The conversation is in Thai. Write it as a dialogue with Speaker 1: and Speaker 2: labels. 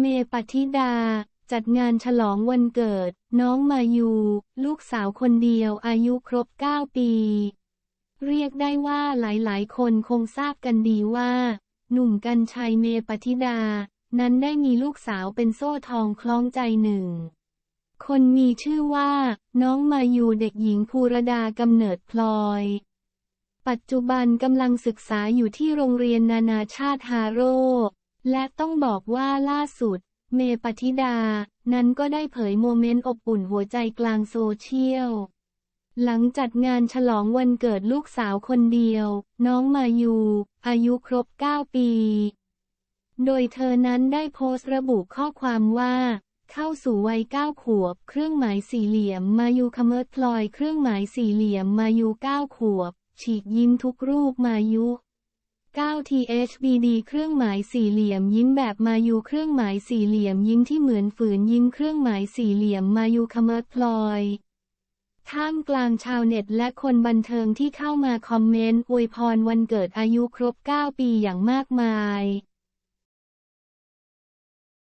Speaker 1: เมปฏิดา จัดงานฉลองวันเกิด น้องมายู ลูกสาวคนเดียวอายุครบ 9 ปี เรียกได้ว่าหลายๆ คนคงทราบกันดีว่า หนุ่มกัญชัยเมปฏิดา นั้นได้มีลูกสาวเป็นโซ่ทองคล้องใจหนึ่ง คนมีชื่อว่า น้องมายูเด็กหญิงภูรดากำเนิดพลอยปัจจุบันกำลังศึกษาอยู่ที่โรงเรียนนานาชาติฮาโร่ และต้องบอกว่าล่าสุด เมปฏิดา นั้นก็ได้เผยโมเมนต์อบอุ่นหัวใจกลางโซเชียล หลังจัดงานฉลองวันเกิดลูกสาวคนเดียว น้องมายู อายุครบ 9 ปี โดยเธอนั้นได้โพสต์ระบุข้อความว่า เข้าสู่วัย 9 ขวบ เครื่องหมายสี่เหลี่ยม มายูคเมิร์ดพลอย เครื่องหมายสี่เหลี่ยม มายู 9 ขวบ ฉีกยิ้มทุกรูปมายุ 9 THBD เครื่องหมายสี่เหลี่ยมยิ้มแบบมายูเครื่องหมายสี่เหลี่ยมยิ้มที่เหมือนฝืนยิ้มเครื่องหมายสี่เหลี่ยมมายูคเมอร์พลอยท่ามกลางชาวเน็ตและคนบันเทิงที่เข้ามาคอมเมนต์อวยพรวันเกิดอายุครบ 9 ปีอย่างมากมาย